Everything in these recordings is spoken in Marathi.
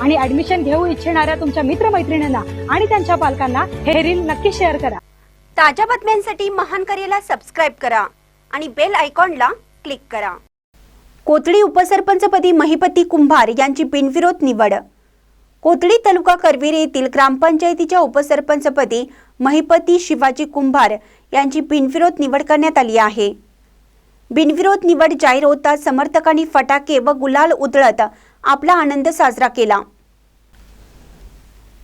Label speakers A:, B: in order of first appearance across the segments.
A: आणि ऍडमिशन घेऊ इच्छिणाऱ्या तुमच्या मित्रमैत्रिणींना आणि त्यांच्या पालकांना हे रील नक्की शेअर करा.
B: ताज्या बातम्यांसाठी महान करेला सबस्क्राईब करा आणि बेल आयकॉनला क्लिक करा. कोथळी उपसरपंचपदी महिपती कुंभार यांची बिनविरोध निवड. कोथळी तालुका करवीर येथील ग्रामपंचायतीच्या उपसरपंचपदी महिपती शिवाजी कुंभार यांची बिनविरोध निवड करण्यात आली आहे. बिनविरोध निवड जाहीर होताच समर्थकांनी फटाके व गुलाल उधळत आपला आनंद साजरा केला.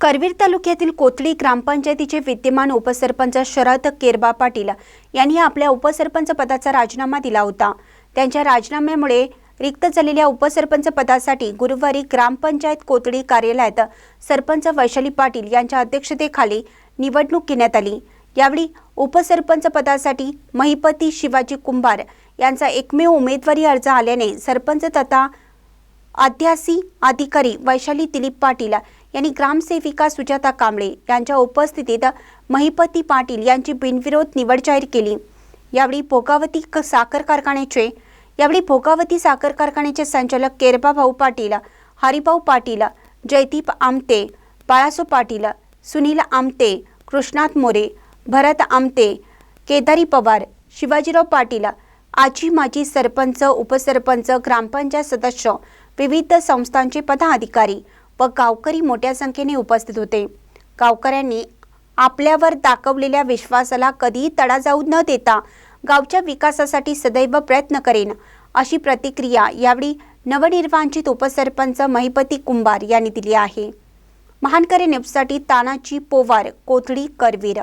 B: करवीर तालुक्यातील कोथळी ग्रामपंचायतीचे विद्यमान उपसरपंच शरद केरबा पाटील यांनी आपल्या उपसरपंच पदाचा राजीनामा दिला होता. त्यांच्या राजीनाम्यामुळे रिक्त झालेल्या उपसरपंच पदासाठी गुरुवारी ग्रामपंचायत कोथळी कार्यालयात सरपंच वैशाली पाटील यांच्या अध्यक्षतेखाली निवडणूक घेण्यात आली. यावेळी उपसरपंच पदासाठी महिपती शिवाजी कुंभार यांचा एकमेव उमेदवारी अर्ज आल्याने सरपंच तथा अध्यासी अधिकारी वैशाली दिलीप पाटील यांनी ग्रामसेविका सुजाता कांबळे यांच्या उपस्थितीत महिपती पाटील यांची बिनविरोध निवड जाहीर केली. यावेळी भोगावती क- साखर कारखान्याचे यावेळी भोगावती साखर कारखान्याचे संचालक केरबाभाऊ पाटील हरिभाऊ पाटील जयदीप आमते बाळासो पाटील सुनील आमते कृष्णात मोरे भरत आमते केदारी पवार शिवाजीराव पाटील आजी माजी सरपंच उपसरपंच ग्रामपंचायत सदस्य विविध संस्थांचे पदाधिकारी व गावकरी मोठ्या संख्येने उपस्थित होते. गावकऱ्यांनी आपल्यावर दाखवलेल्या विश्वासाला कधीही तडा जाऊ न देता गावच्या विकासासाठी सदैव प्रयत्न करेन अशी प्रतिक्रिया यावेळी नवनिर्वांचित उपसरपंच महिपती कुंभार यांनी दिली आहे. महानकरे न्यूजसाठी तानाजी पोवार कोथळी करवीर.